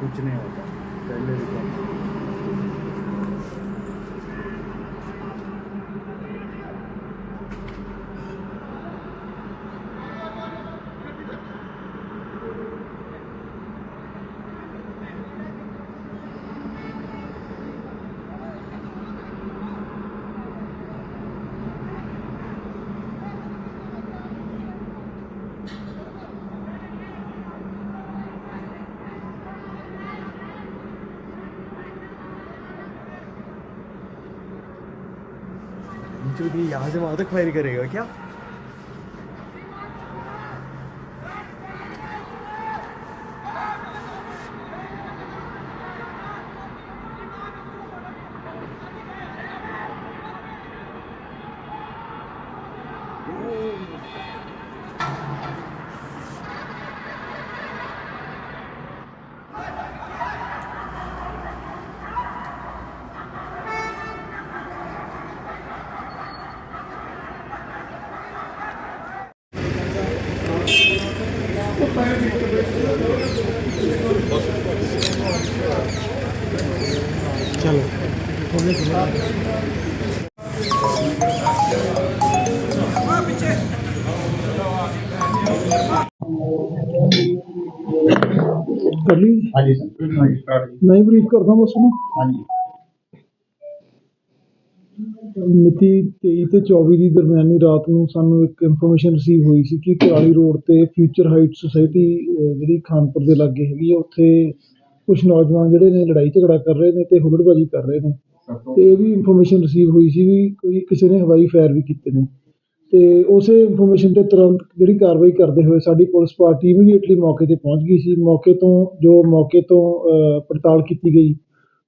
కూర్చునేవాళ్ళం వెళ్ళేది जो भी यहाँ से वहाँ तक फायर करेगा क्या ਚਲੋ। ਥੋੜੇ ਥੋੜਾ ਪਿੱਛੇ ਕਰ ਲਈ ਹਾਂਜੀ ਸਰ। ਮੈਂ ਬਰੀਫ ਕਰਦਾ ਬਸ ਨੂੰ ਹਾਂਜੀ। ਮਿਤੀ 23 ਤੇ 24 ਦੀ ਦਰਮਿਆਨੀ ਰਾਤ ਨੂੰ ਸਾਨੂੰ ਇੱਕ ਇਨਫੋਰਮੇਸ਼ਨ ਰਿਸੀਵ ਹੋਈ ਸੀ ਕਿ ਕੁਰਾਲੀ ਰੋਡ ਤੇ ਫਿਊਚਰ ਹਾਈਟ ਸੁਸਾਇਟੀ ਜਿਹੜੀ ਖਾਨਪੁਰ ਦੇ ਲਾਗੇ ਹੈਗੀ ਆ ਉੱਥੇ ਕੁਝ ਨੌਜਵਾਨ ਜਿਹੜੇ ਨੇ ਲੜਾਈ ਝਗੜਾ ਕਰ ਰਹੇ ਨੇ ਤੇ ਹੁਲੜਬਾਜ਼ੀ ਕਰ ਰਹੇ ਨੇ। ਤੇ ਇਹ ਵੀ ਇਨਫੋਰਮੇਸ਼ਨ ਰਿਸੀਵ ਹੋਈ ਸੀ ਵੀ ਕੋਈ ਕਿਸੇ ਨੇ ਹਵਾਈ ਫਾਇਰ ਵੀ ਕੀਤੇ ਨੇ। ਤੇ ਉਸੇ ਇਨਫੋਰਮੇਸ਼ਨ ਤੇ ਤੁਰੰਤ ਜਿਹੜੀ ਕਾਰਵਾਈ ਕਰਦੇ ਹੋਏ ਸਾਡੀ ਪੁਲਿਸ ਪਾਰਟੀ ਇਮੀਡੀਏਟਲੀ ਮੌਕੇ ਤੇ ਪਹੁੰਚ ਗਈ ਸੀ। ਮੌਕੇ ਤੋਂ ਜੋ ਮੌਕੇ ਤੋਂ ਅ, ਪੜਤਾਲ ਕੀਤੀ ਗਈ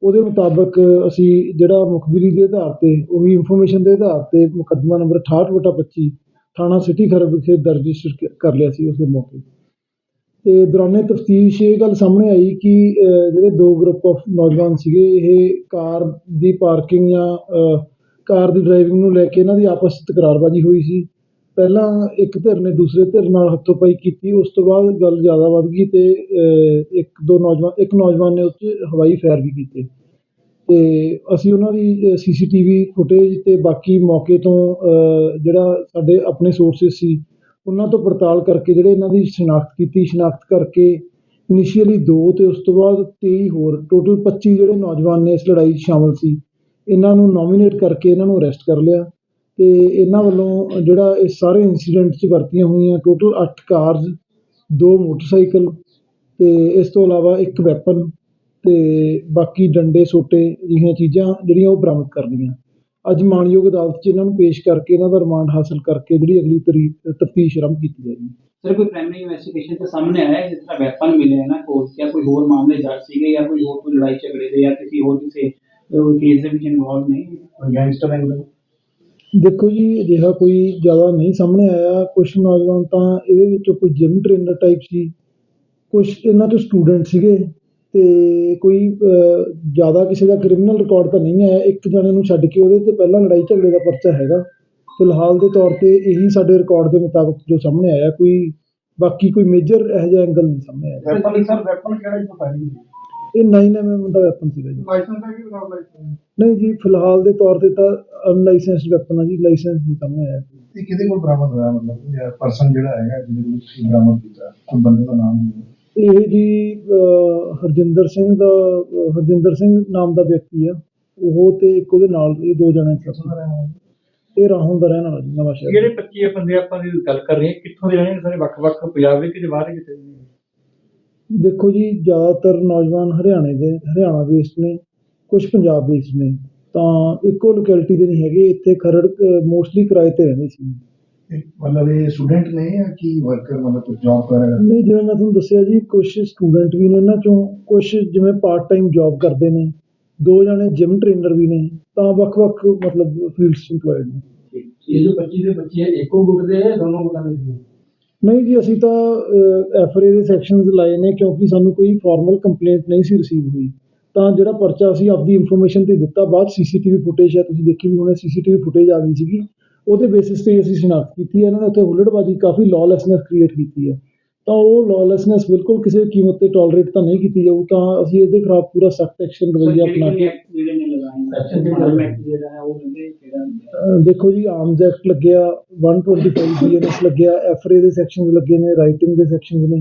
ਉਹਦੇ ਮੁਤਾਬਕ ਅਸੀਂ ਜਿਹੜਾ ਮੁਖਬਰੀ ਦੇ ਆਧਾਰ ਤੇ, ਉਹੀ ਇਨਫੋਰਮੇਸ਼ਨ ਦੇ ਆਧਾਰ ਤੇ ਮੁਕੱਦਮਾ ਨੰਬਰ 68/25 ਥਾਣਾ ਸਿਟੀ ਖਰੜ ਵਿਖੇ ਦਰਜ ਰਜਿਸਟਰ ਕਰ ਲਿਆ ਸੀ ਉਸੇ ਮੌਕੇ। ਅਤੇ ਦੌਰਾਨੇ ਤਫਤੀਸ਼ ਇਹ ਗੱਲ ਸਾਹਮਣੇ ਆਈ ਕਿ ਜਿਹੜੇ ਦੋ ਗਰੁੱਪ ਆਫ ਨੌਜਵਾਨ ਸੀਗੇ, ਇਹ ਕਾਰ ਦੀ ਪਾਰਕਿੰਗ ਜਾਂ ਕਾਰ ਦੀ ਡਰਾਈਵਿੰਗ ਨੂੰ ਲੈ ਕੇ ਇਹਨਾਂ ਦੀ ਆਪਸ 'ਚ ਤਕਰਾਰਬਾਜ਼ੀ ਹੋਈ ਸੀ। ਪਹਿਲਾਂ ਇੱਕ ਧਿਰ ਨੇ ਦੂਸਰੇ ਧਿਰ ਨਾਲ ਹੱਥੋਂ-ਪਾਈ ਕੀਤੀ, ਉਸ ਤੋਂ ਬਾਅਦ ਗੱਲ ਜ਼ਿਆਦਾ ਵੱਧ ਗਈ ਅਤੇ ਇੱਕ, ਦੋ ਨੌਜਵਾਨ, ਇੱਕ ਨੌਜਵਾਨ ਨੇ ਉਸ 'ਚ ਹਵਾਈ ਫਾਇਰ ਵੀ ਕੀਤੇ। ਅਤੇ ਅਸੀਂ ਉਹਨਾਂ ਦੀ ਸੀ ਸੀ ਟੀ ਵੀ ਫੁਟੇਜ ਅਤੇ ਬਾਕੀ ਮੌਕੇ ਤੋਂ ਜਿਹੜਾ ਸਾਡੇ ਆਪਣੇ ਸੋਰਸਿਸ ਸੀ, ਉਹਨਾਂ ਤੋਂ ਪੜਤਾਲ ਕਰਕੇ ਜਿਹੜੇ ਇਹਨਾਂ ਦੀ ਸ਼ਨਾਖਤ ਕੀਤੀ, ਸ਼ਨਾਖਤ ਕਰਕੇ ਇਨੀਸ਼ੀਅਲੀ ਦੋ ਅਤੇ ਉਸ ਤੋਂ ਬਾਅਦ ਤੇਈ ਹੋਰ ਟੋਟਲ 25 ਜਿਹੜੇ ਨੌਜਵਾਨ ਨੇ ਇਸ ਲੜਾਈ 'ਚ ਸ਼ਾਮਿਲ ਸੀ, ਇਹਨਾਂ ਨੂੰ ਨੋਮੀਨੇਟ ਕਰਕੇ ਇਹਨਾਂ ਨੂੰ ਅਰੈਸਟ ਕਰ ਲਿਆ। ਤੇ ਇਹਨਾਂ ਵੱਲੋਂ ਜਿਹੜਾ ਇਸ ਸਾਰੇ ਇਨਸੀਡੈਂਟ 'ਚ ਵਰਤੀਆਂ ਹੋਈਆਂ ਟੋਟਲ 8 ਕਾਰਸ ਦੋ ਮੋਟਰਸਾਈਕਲ ਤੇ ਇਸ ਤੋਂ ਇਲਾਵਾ ਇੱਕ ਵੈਪਨ ਤੇ ਬਾਕੀ ਡੰਡੇ ਸੋਟੇ ਅਜਿਹੀਆਂ ਚੀਜ਼ਾਂ ਜਿਹੜੀਆਂ ਉਹ ਬਰਾਮਦ ਕਰ ਲਈਆਂ ਅੱਜ ਮਾਣਯੋਗ ਅਦਾਲਤ 'ਚ ਇਹਨਾਂ ਨੂੰ ਪੇਸ਼ ਕਰਕੇ ਇਹਨਾਂ ਦਾ ਰਿਮਾਂਡ ਹਾਸਲ ਕਰਕੇ ਜਿਹੜੀ ਅਗਲੀ ਤਰੀਕ ਤਫਤੀਸ਼ ਆਰੰਭ ਕੀਤੀ ਜਾਏਗੀ। ਸਰ ਕੋਈ ਪ੍ਰਾਇਮਰੀ ਇਨਵੈਸਟੀਗੇਸ਼ਨ ਤੇ ਸਾਹਮਣੇ ਆਇਆ ਹੈ? ਜਿਸ ਤਰ੍ਹਾਂ ਵੈਪਨ ਮਿਲੇ ਹੈ ਨਾ ਕੋਲ ਜਾਂ ਕੋਈ ਹੋਰ ਮਾਮਲੇ ਦਰਜ ਸੀਗੇ ਜਾਂ ਕੋਈ ਹੋਰ ਕੋਈ ਲੜਾਈ ਝਗੜੇ ਦੇ ਜਾਂ ਕਿਸੇ ਹੋਰ ਕਿਸੇ ਕੇਸ ਦੇ ਵਿੱਚ ਇਨਵੋਲਵ ਨਹੀਂ? ਗੈਂਗਸਟਰ ਐਂਗਲ ਦੇਖੋ ਜੀ, ਅਜਿਹਾ ਕੋਈ ਜ਼ਿਆਦਾ ਨਹੀਂ ਸਾਹਮਣੇ ਆਇਆ। ਕੁਛ ਨੌਜਵਾਨ ਤਾਂ ਇਹਦੇ ਵਿੱਚੋਂ ਕੋਈ ਜਿਮ ਟ੍ਰੇਨਰ ਟਾਈਪ ਸੀ। ਕੁਛ ਇਹਨਾਂ 'ਚੋਂ ਸਟੂਡੈਂਟ ਸੀਗੇ ਅਤੇ ਕੋਈ ਜ਼ਿਆਦਾ ਕਿਸੇ ਦਾ ਕ੍ਰਿਮੀਨਲ ਰਿਕਾਰਡ ਤਾਂ ਨਹੀਂ ਹੈ ਇੱਕ ਜਣੇ ਨੂੰ ਛੱਡ ਕੇ ਉਹਦੇ ਤੋਂ ਪਹਿਲਾਂ ਲੜਾਈ ਝਗੜੇ ਦਾ ਪਰਚਾ ਹੈਗਾ। ਫਿਲਹਾਲ ਦੇ ਤੌਰ 'ਤੇ ਇਹੀ ਸਾਡੇ ਰਿਕਾਰਡ ਦੇ ਮੁਤਾਬਕ ਜੋ ਸਾਹਮਣੇ ਆਇਆ। ਕੋਈ, ਬਾਕੀ ਕੋਈ ਮੇਜਰ ਇਹੋ ਜਿਹਾ ਐਂਗਲ ਨਹੀਂ ਸਾਹਮਣੇ ਆਇਆ। ਵੈਪਨ ਸਰ ਵੈਪਨ ਕਿਹੜਾ ਜੀ ਪਤਾ ਨਹੀਂ ਇਹ 9 mm ਦਾ ਵੈਪਨ ਸੀਗਾ ਜੀ। ਨਹੀਂ ਜੀ ਫਿਲਹਾਲ ਦੇ ਤੌਰ ਤੇ ਤਾਂ ਅਨਲਾਇਸੈਂਸਡ ਵੈਪਨ ਆ ਜੀ ਲਾਇਸੈਂਸ ਨਹੀਂ ਸਾਹਮਣੇ ਆਇਆ। ਇਹ ਕਿਹਦੇ ਕੋਲ ਬਰਾਮਦ ਹੋਇਆ ਮਤਲਬ? ਪਰਸਨ ਜਿਹੜਾ ਹੈਗਾ ਜਿਹਦੇ ਨਾਮ ਸਿੰਘ ਦਾ ਨਾਮ ਦਾ ਵਿਅਕਤੀ ਆ। ਉਹ ਤੇ ਇੱਕ ਉਹਦੇ ਨਾਲ ਇਹ ਦੋ ਜਣੇ ਸਨ ਇਹ ਰਾਹੋਂ ਦਾ ਰਹਿਣ ਵਾਲਾ ਜੀ ਨਵਾਂ ਸ਼ਹਿਰ ਜਿਹੜੇ 25 ਬੰਦੇ ਆਪਾਂ ਦੀ ਗੱਲ ਕਰ ਰਹੇ ਕਿੱਥੋਂ ਦੇ ਰਹਿਣੇ ਸਾਰੇ? ਵੱਖ-ਵੱਖ ਪੰਜਾਬ ਦੇ ਕਿ ਬਾਹਰ ਕਿਤੇ? ਦੇਖੋ ਜੀ ਜ਼ਿਆਦਾਤਰ ਨੌਜਵਾਨ ਹਰਿਆਣੇ ਦੇ ਹਰਿਆਣਾ ਬੇਸਡ ਨੇ ਕੁਝ ਪੰਜਾਬ ਬੇਸਡ ਨੇ ਤਾਂ ਇੱਕੋ ਲੋਕੈਲਿਟੀ ਦੇ ਨਹੀਂ ਹੈਗੇ ਇੱਥੇ ਖਰੜ ਮੋਸਟਲੀ ਕਿਰਾਏ ਤੇ ਰਹਿੰਦੇ ਸੀ। ਮਤਲਬ ਇਹ ਸਟੂਡੈਂਟ ਨੇ ਜਾਂ ਕੀ ਵਰਕਰ ਮਤਲਬ ਜੌਬ ਕਰ ਰਿਹਾ ਨਹੀਂ ਜਿਵੇਂ ਮੈਂ ਤੁਹਾਨੂੰ ਦੱਸਿਆ ਜੀ ਕੁਝ ਸਟੂਡੈਂਟ ਵੀ ਨੇ ਇਹਨਾਂ ਚੋਂ ਕੁਝ ਜਿਵੇਂ ਪਾਰਟ ਟਾਈਮ ਜੌਬ ਕਰਦੇ ਨੇ ਦੋ ਜਣੇ ਜਿਮ ਟ੍ਰੇਨਰ ਵੀ ਨੇ ਤਾਂ ਵੱਖ-ਵੱਖ ਮਤਲਬ ਫੀਲਡਸ ਇੰਪਲੋਇਡ ਨੇ। ਇਹ ਜੋ 25 ਦੇ ਬੱਚੇ ਇੱਕੋ ਗੁੱਟ ਦੇ ਹੈ ਦੋਨੋਂ ਗੁੱਟਾਂ ਦੇ ਨਹੀਂ ਜੀ, ਅਸੀਂ ਤਾਂ ਐਫਏ ਦੇ ਸੈਕਸ਼ਨਸ ਲਾਏ ਨੇ ਕਿਉਂਕਿ ਸਾਨੂੰ ਕੋਈ ਫਾਰਮਲ ਕੰਪਲੇਂਟ ਨਹੀਂ ਸੀ ਰਿਸੀਵ ਹੋਈ। ਤਾਂ ਜਿਹੜਾ ਪਰਚਾ ਅਸੀਂ ਆਪਦੀ ਇਨਫੋਰਮੇਸ਼ਨ ਤੇ ਦਿੱਤਾ, ਬਾਅਦ ਸੀਸੀਟੀਵੀ ਫੁਟੇਜ ਹੈ ਤੁਸੀਂ ਦੇਖੀ ਵੀ ਹੋਣੀ ਸੀਸੀਟੀਵੀ ਫੁਟੇਜ ਆ ਗਈ ਸੀਗੀ। ਉਹਦੇ ਬੇਸਿਸ ਤੇ ਅਸੀਂ ਸ਼ਨਾਖਤ ਕੀਤੀ ਹੈ, ਇਹਨਾਂ ਨੇ ਉੱਥੇ ਹੁੱਲੜਬਾਜ਼ੀ ਕਾਫੀ ਲੌਲੈਸਨੈਸ ਕ੍ਰੀਏਟ ਕੀਤੀ ਹੈ। ਤਾਂ ਉਹ ਲੌਲੈਸਨੈਸ ਬਿਲਕੁਲ ਕਿਸੇ ਕੀਮਤ ਤੇ ਟੋਲਰੇਟ ਤਾਂ ਨਹੀਂ ਕੀਤੀ ਜਾਊ ਤਾਂ ਅਸੀਂ ਇਹਦੇ ਖਿਲਾਫ ਪੂਰਾ ਸਖਤ ਐਕਸ਼ਨ ਰਵੱਈਆ ਆਪਣਾ ਕੇ ਜਿਹੜੇ ਨੇ ਲਗਾਏ Section ਨੇ ਕਿਹੜਾ ਐਕਟ ਜਿਹੜਾ ਹੈ ਉਹ ਕਹਿੰਦੇ ਕਿਹੜਾ ਅਹ ਦੇਖੋ ਜੀ ਆਰਮਜ਼ ਐਕਟ ਲੱਗਿਆ 125 ਬੀਐਨਐਸ ਲੱਗਿਆ ਐਫਰੇ ਦੇ ਸੈਕਸ਼ਨਸ ਲੱਗੇ ਨੇ ਰਾਈਟਿੰਗ ਦੇ ਸੈਕਸ਼ਨਸ ਨੇ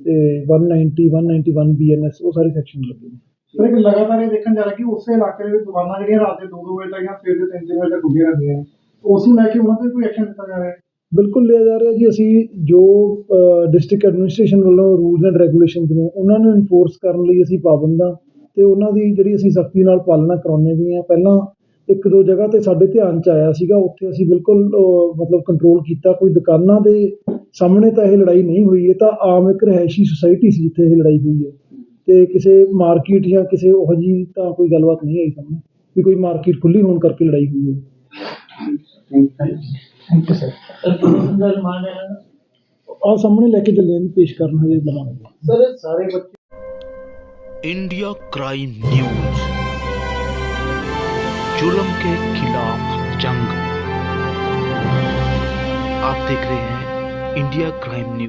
ਤੇ 190 191 ਬੀਐਨਐਸ ਉਹ ਸਾਰੇ ਸੈਕਸ਼ਨ ਲੱਗੇ ਨੇ ਸਰ ਇੱਕ ਲਗਾਤਾਰ ਇਹ ਦੇਖਣ ਜਾ ਰਿਹਾ ਕਿ ਉਸੇ ਇਲਾਕੇ ਦੇ ਵਿੱਚ ਦੁਕਾਨਾਂ ਜਿਹੜੀਆਂ ਰਾਤ ਦੇ 2-2 ਵਜੇ ਤੱਕ ਜਾਂ ਸਵੇਰ ਦੇ 3-3 ਵਜੇ ਤੱਕ ਡੁੱਬੀਆਂ ਰਹਿੰਦੀਆਂ ਨੇ ਉਸ ਨੂੰ ਲੈ ਕੇ ਉਹਨਾਂ ਤੇ ਕੋਈ ਐਕਸ਼ਨ ਲਿੱਤਾ ਜਾ ਰਿਹਾ ਹੈ ਬਿਲਕੁਲ ਲਿਆ ਜਾ ਰਿਹਾ ਜੀ। ਅਸੀਂ ਜੋ ਡਿਸਟ੍ਰਿਕਟ ਐਡਮਿਨਿਸਟ੍ਰੇਸ਼ਨ ਵੱਲੋਂ ਰੂਲਸ ਐਂਡ ਰੈਗੂਲੇਸ਼ਨਸ ਨੇ, ਉਹਨਾਂ ਨੂੰ ਇਨਫੋਰਸ ਕਰਨ ਲਈ ਅਸੀਂ ਪਾਬੰਦਾਂ ਅਤੇ ਉਹਨਾਂ ਦੀ ਜਿਹੜੀ ਅਸੀਂ ਸਖਤੀ ਨਾਲ ਪਾਲਣਾ ਕਰਾਉਂਦੇ ਵੀ ਹਾਂ। ਪਹਿਲਾਂ ਇੱਕ ਦੋ ਜਗ੍ਹਾ 'ਤੇ ਸਾਡੇ ਧਿਆਨ 'ਚ ਆਇਆ ਸੀਗਾ, ਉੱਥੇ ਅਸੀਂ ਬਿਲਕੁਲ ਮਤਲਬ ਕੰਟਰੋਲ ਕੀਤਾ। ਕੋਈ ਦੁਕਾਨਾਂ ਦੇ ਸਾਹਮਣੇ ਤਾਂ ਇਹ ਲੜਾਈ ਨਹੀਂ ਹੋਈ, ਇਹ ਤਾਂ ਆਮ ਇੱਕ ਰਹਿਸ਼ੀ ਸੁਸਾਇਟੀ ਸੀ ਜਿੱਥੇ ਇਹ ਲੜਾਈ ਹੋਈ ਹੈ। ਅਤੇ ਕਿਸੇ ਮਾਰਕੀਟ ਜਾਂ ਕਿਸੇ ਉਹ ਜੀ ਤਾਂ ਕੋਈ ਗੱਲਬਾਤ ਨਹੀਂ ਆਈ ਸਾਹਮਣੇ ਵੀ ਕੋਈ ਮਾਰਕੀਟ ਖੁੱਲੀ ਹੋਣ ਕਰਕੇ ਲੜਾਈ ਹੋਈ ਹੋਵੇ ਥੈਂਕ ਯੂ ਸਰ ਸਰ ਕਿੰਨੇ ਦਾ ਰਿਮਾਂਡ ਹੈ ਇਹਨਾਂ ਦਾ ਆਹ ਸਾਹਮਣੇ ਲੈ ਕੇ ਚੱਲੇ ਹਾਂ ਜੀ ਪੇਸ਼ ਕਰਨ ਹਜੇ ਬਣਾਵਾਂਗੇ ਸਰ ਸਾਰੇ ਬੱਚੇ इंडिया क्राइम न्यूज जुल्म के खिलाफ जंग आप देख रहे हैं इंडिया क्राइम न्यूज